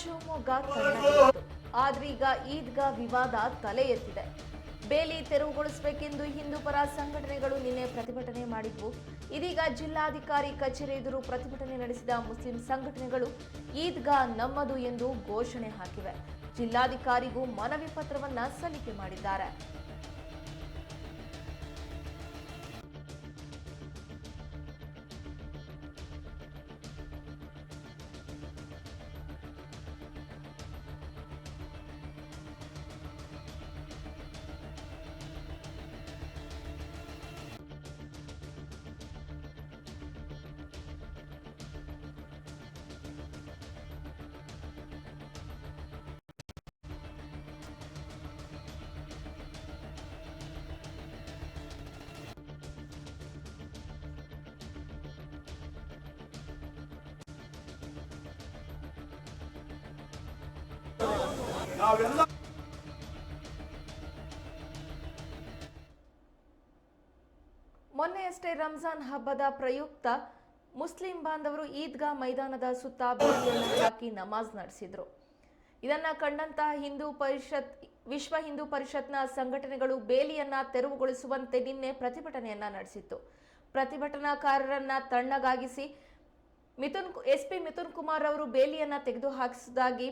ಶಿವಮೊಗ್ಗ ಕನ್ನಡ. ಆದ್ರೀಗ ಈದ್ಗಾ ವಿವಾದ ತಲೆ ಎತ್ತಿದೆ. ಬೇಲಿ ತೆರವುಗೊಳಿಸಬೇಕೆಂದು ಹಿಂದೂ ಪರ ಸಂಘಟನೆಗಳು ನಿನ್ನೆ ಪ್ರತಿಭಟನೆ ಮಾಡಿದ್ವು. ಇದೀಗ ಜಿಲ್ಲಾಧಿಕಾರಿ ಕಚೇರಿ ಎದುರು ಪ್ರತಿಭಟನೆ ನಡೆಸಿದ ಮುಸ್ಲಿಂ ಸಂಘಟನೆಗಳು ಈದ್ಗಾ ನಮ್ಮದು ಎಂದು ಘೋಷಣೆ ಹಾಕಿವೆ. ಜಿಲ್ಲಾಧಿಕಾರಿಗೂ ಮನವಿ ಪತ್ರವನ್ನ ಸಲ್ಲಿಕೆ ಮಾಡಿದ್ದಾರೆ. ಮೊನ್ನೆಯಷ್ಟೇ ರಂಜಾನ್ ಹಬ್ಬದ ಪ್ರಯುಕ್ತ ಮುಸ್ಲಿಂ ಬಾಂಧವರು ಈದ್ಗಾ ಮೈದಾನದ ಸುತ್ತ ಹಾಕಿ ನಮಾಜ್ ನಡೆಸಿದ್ರು. ಇದನ್ನ ಕಂಡಂತಹ ಹಿಂದೂ ಪರಿಷತ್, ವಿಶ್ವ ಹಿಂದೂ ಪರಿಷತ್ನ ಸಂಘಟನೆಗಳು ಬೇಲಿಯನ್ನ ತೆರವುಗೊಳಿಸುವಂತೆ ನಿನ್ನೆ ಪ್ರತಿಭಟನೆಯನ್ನ ನಡೆಸಿತ್ತು. ಪ್ರತಿಭಟನಾಕಾರರನ್ನ ತಣ್ಣಗಾಗಿಸಿ ಮಿಥುನ್ ಎಸ್ ಪಿ ಮಿಥುನ್ ಕುಮಾರ್ ಅವರು ಬೇಲಿಯನ್ನ ತೆಗೆದು ಹಾಕಿಸಿದಾಗಿ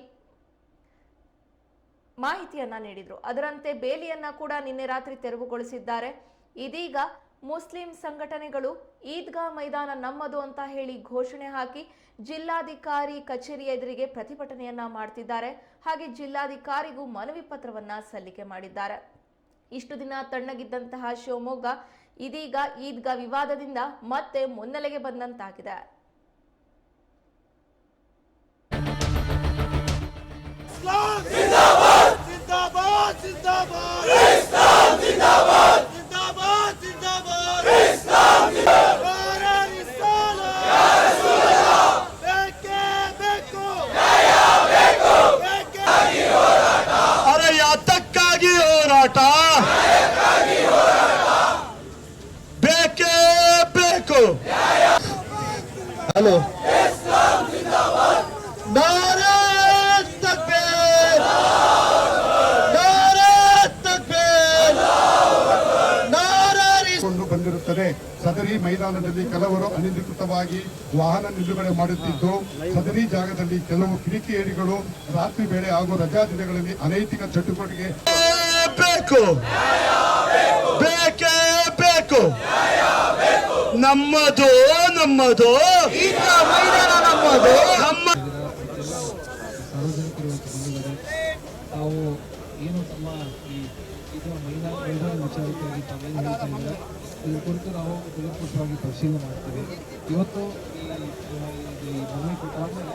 ಮಾಹಿತಿಯನ್ನ ನೀಡಿದರು. ಅದರಂತೆ ಬೇಲಿಯನ್ನ ಕೂಡ ನಿನ್ನೆ ರಾತ್ರಿ ತೆರವುಗೊಳಿಸಿದ್ದಾರೆ. ಇದೀಗ ಮುಸ್ಲಿಂ ಸಂಘಟನೆಗಳು ಈದ್ಗಾ ಮೈದಾನ ನಮ್ಮದು ಅಂತ ಹೇಳಿ ಘೋಷಣೆ ಹಾಕಿ ಜಿಲ್ಲಾಧಿಕಾರಿ ಕಚೇರಿ ಎದುರಿಗೆ ಪ್ರತಿಭಟನೆಯನ್ನ ಮಾಡ್ತಿದ್ದಾರೆ. ಹಾಗೆ ಜಿಲ್ಲಾಧಿಕಾರಿಗೂ ಮನವಿ ಪತ್ರವನ್ನ ಸಲ್ಲಿಕೆ ಮಾಡಿದ್ದಾರೆ. ಇಷ್ಟು ದಿನ ತಣ್ಣಗಿದ್ದಂತಹ ಶಿವಮೊಗ್ಗ ಇದೀಗ ಈದ್ಗಾ ವಿವಾದದಿಂದ ಮತ್ತೆ ಮುನ್ನೆಲೆಗೆ ಬಂದಂತಾಗಿದೆ. जिंदाबाद जिंदाबाद इस्लाम जिंदाबाद जिंदाबाद जिंदाबाद इस्लाम जिंदाबाद रिसाला या रसूल अल्लाह बेके बेको ನ್ಯಾಯ ಬೇಕು ಬೇಕೆ ಅರೆ ಯಾತಕ್ಕಾಗಿ ಹೋರಾಟ ಬೇಕೇ ಬೇಕು ಹಲೋ ನಾರೆ ಸದರಿ ಮೈದಾನದಲ್ಲಿ ಕೆಲವರು ಅನಧಿಕೃತವಾಗಿ ವಾಹನ ನಿಲುಗಡೆ ಮಾಡುತ್ತಿದ್ದು ಸದರಿ ಜಾಗದಲ್ಲಿ ಕೆಲವು ಕಿಡಿಕೇಡಿಗಳು ರಾತ್ರಿ ವೇಳೆ ಹಾಗೂ ರಜಾ ದಿನಗಳಲ್ಲಿ ಅನೈತಿಕ ಚಟುವಟಿಕೆ ಬೇಕು. ಬೇಕೇ ಬೇಕು. ನಮ್ಮದು ನಮ್ಮದು. ಮೈದಾನ ನಮ್ಮದು ನಮ್ಮ ಸಾರ್ವಜನಿಕರು ಇವತ್ತು ಬಂದಿದ್ದಾರೆ ತಾವು ಏನು ತಮ್ಮ ಈ ಇದು ಮೈದಾನ ಮೈದಾನ ವಿಚಾರಕ್ಕಾಗಿ ತಾವೇನು ಹೇಳ್ತಾ ಇದ್ದಾರೆ? ಇದ್ರ ಕುರಿತು ನಾವು ಕೂಲಂಕುಷವಾಗಿ ಪರಿಶೀಲನೆ ಮಾಡ್ತೀವಿ. ಇವತ್ತು ಈ ಮನವಿ ಕೊಟ್ಟಾದ್ಮೇಲೆ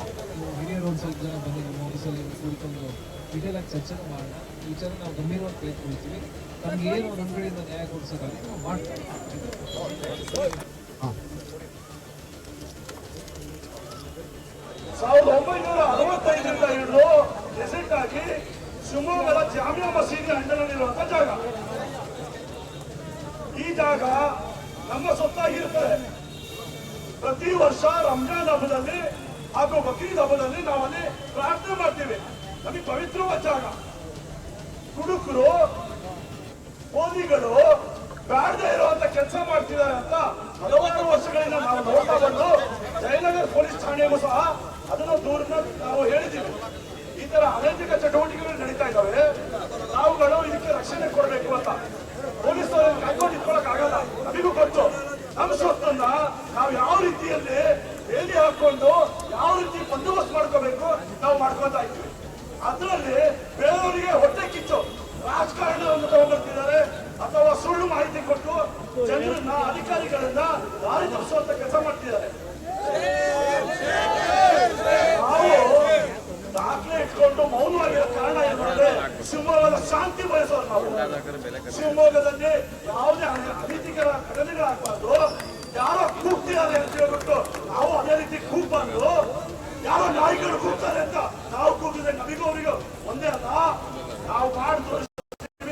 ಹಿರಿಯರು ಒಂದು ಸ್ವಲ್ಪ ಜನ ಬಂದು ನಮ್ಮ ಆಫೀಸಲ್ಲಿ ಕೂತ್ಕೊಂಡು ಡೀಟೇಲ್ ಆಗಿ ಚರ್ಚೆ ಮಾಡೋಣ ಈ ವಿಚಾರ ನಾವು ಗಂಭೀರವಾಗಿ ತೆಗೆದುಕೊಳ್ತೀವಿ ನಮ್ಗೆ ಏನು ನಮ್ಮ ಕಡೆಯಿಂದ ನ್ಯಾಯ ಕೊಡಿಸೋದಾಗಿ ನಾವು ಮಾಡ್ತೀವಿ. ಸಾವಿರದ ಒಂಬೈನೂರ ಅರವತ್ತೈದರಿಂದ ಹಿಡಿದು ರೆಸೆಂಟ್ ಆಗಿ ಶಿವಮೊಗ್ಗದ ಜಾಮಿಯಾ ಮಸೀದಿ ಅಂಡರಲ್ಲಿರುವಂತ ಜಾಗ. ಈ ಜಾಗ ನಮ್ಮ ಸೊತ್ತಾಗಿರ್ತದೆ ಪ್ರತಿ ವರ್ಷ ರಂಜಾನ್ ಹಬ್ಬದಲ್ಲಿ ಹಾಗೂ ಬಕ್ರೀದ್ ಹಬ್ಬದಲ್ಲಿ ನಾವಲ್ಲಿ ಪ್ರಾರ್ಥನೆ ಮಾಡ್ತೀವಿ. ನಮಗೆ ಪವಿತ್ರವಾದ ಜಾಗ. ಕುಡುಕರು ಮೋದಿಗಳು ಬ್ಯಾಡದೇ ಇರುವಂತ ಕೆಲಸ ಮಾಡ್ತಿದ್ದಾರೆ ಅಂತ ಹಲವಾರು ವರ್ಷಗಳಿಂದ ನಾವು ನೋಡ್ತಾ ಬಂದು ಜಯನಗರ ಪೊಲೀಸ್ ಠಾಣೆಗೂ ಸಹ ಅದನ್ನು ದೂರನ್ನ ನಾವು ಹೇಳಿದ್ದೀವಿ. ಈ ತರ ಅನೈತಿಕ ಚಟುವಟಿಕೆಗಳು ನಡೀತಾ ಇದ್ದಾವೆ. ನಾವುಗಳು ಇದಕ್ಕೆ ರಕ್ಷಣೆ ಕೊಡಬೇಕು ಅಂತ ಪೊಲೀಸರು ಕಾಯ್ಕೊಂಡು ಇಟ್ಕೊಳಕ್ ಆಗಲ್ಲ. ನಮಗೂ ಗೊತ್ತು. ನಮ್ಮ ಸ್ವತ್ತನ್ನ ನಾವು ಯಾವ ರೀತಿಯಲ್ಲಿ ಬೇಲಿ ಹಾಕೊಂಡು ಯಾವ ರೀತಿ ಬಂದೋಬಸ್ತ್ ಮಾಡ್ಕೋಬೇಕು ನಾವು ಮಾಡ್ಕೊತಾ ಇದ್ದೀವಿ. ಅದರಲ್ಲಿ ಬೇರೆಯವರಿಗೆ ಹೊಟ್ಟೆ ಕಿಚ್ಚು. ರಾಜಕಾರಣವನ್ನು ತಗೊಂಡ್ಬರ್ತಿದ್ದಾರೆ. ಅಥವಾ ಸುಳ್ಳು ಮಾಹಿತಿ ಕೊಟ್ಟು ಜನರನ್ನ, ಅಧಿಕಾರಿಗಳನ್ನ ದಾರಿ ತಪ್ಪಿಸುವಂತ ಕೆಲಸ ಮಾಡ್ತಿದ್ದಾರೆ ನಾವು ಇಟ್ಕೊಂಡು ಮೌನವಾಗಿರೋ ಕಾರಣ ಏನಂದ್ರೆ ಶಿವಮೊಗ್ಗದ ಶಾಂತಿ ಬಯಸೋರು ನಾವು ಶಿವಮೊಗ್ಗದಲ್ಲಿ ಯಾವುದೇ ಅನ- ಅನೀತಿಕರ ಘಟನೆಗಳಾಗಬಾರ್ದು. ಯಾರೋ ಕೂಗ್ತಿದ್ದಾರೆ ಅಂತ ಹೇಳ್ಬಿಟ್ಟು ನಾವು ಅದೇ ರೀತಿ ಕೂಗ್ಬಾರ್ದು. ಯಾರೋ ನಾಯಿಗಳು ಕೂಗ್ತಾರೆ ಅಂತ ನಾವು ಕೂಗಿದ್ರೆ ನಮಗೂ ಒಂದೇ ಅಲ್ಲ. ನಾವು ಮಾಡಿದ್ರು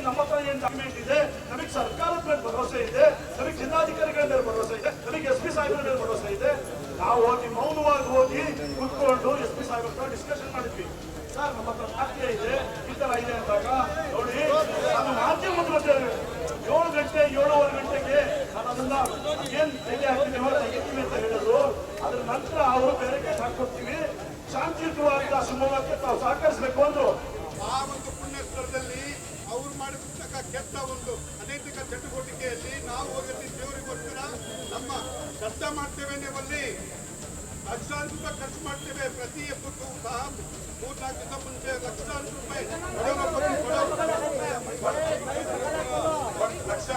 ನಮ್ಮ ಹತ್ರ ಏನ್ ಡಾಕ್ಯುಮೆಂಟ್ ಇದೆ? ನಮಗೆ ಸರ್ಕಾರದ ಮೇಲೆ ಭರವಸೆ ಇದೆ. ನಮಗೆ ಜಿಲ್ಲಾಧಿಕಾರಿಗಳ ಮೇಲೆ ಭರವಸೆ ಇದೆ. ನಮಗೆ ಎಸ್ ಪಿ ಸಾಹೇಬರ ಮೇಲೆ ಭರವಸೆ ಇದೆ. ನಾವು ಹೋಗಿ ಮೌನವಾಗಿ ಹೋಗಿ ಕುತ್ಕೊಂಡು ಎಸ್ ಪಿ ಸಾಹೇಬ್ರ ಡಿಸ್ಕಷನ್ ಮಾಡಿದ್ವಿ. ಸರ್ ನಮ್ಮ ಹತ್ರ ಸಾಧ್ಯ ಇದೆ ಈ ತರ ಇದೆ ಅಂದಾಗ ನೋಡಿ ನಾನು ಮಾಧ್ಯಮದ ಮಧ್ಯೆ ಏಳು ಗಂಟೆ ಏಳುವರೆ ಗಂಟೆಗೆ ನಾನು ಅದನ್ನ ಏನ್ ತೆಗೆ ಹಾಕ್ತೀವಿ ತೆಗಿತೀವಿ ಅಂತ ಹೇಳಿದ್ರು ಅದ್ರ ನಂತರ ಅವರು ಬೇರೆ ಕೇಸ್ ಹಾಕೊಡ್ತೀವಿ ಶಾಂತಿಯುತವಾಗಿ ಆ ಶಿವಮೊಗ್ಗಕ್ಕೆ ತಾವು ಸಹಕರಿಸಬೇಕು ಅಂದ್ರು ಆ ಒಂದು ಪುಣ್ಯ ಸ್ಥಳದಲ್ಲಿ ಅವರು ಪುಸ್ತಕ ಕೆಟ್ಟ ಒಂದು ಅನೈತಿಕ ಚಟುವಟಿಕೆಯಲ್ಲಿ ನಾವು ಹೋಗಿ ದೇವರಿಗೋಸ್ಕರ ನಮ್ಮ ಕಷ್ಟ ಮಾಡ್ತೇವೆ ನೀವಲ್ಲಿ. ಲಕ್ಷಾಂತರ ರೂಪಾಯಿ ಖರ್ಚು ಮಾಡ್ತೇವೆ ಪ್ರತಿ ಹಬ್ಬಕ್ಕೂ ಸಹ ಮೂರ್ನಾಲ್ಕು ದಿವಸ ಮುಂಚೆ ಲಕ್ಷಾಂತರ ರೂಪಾಯಿ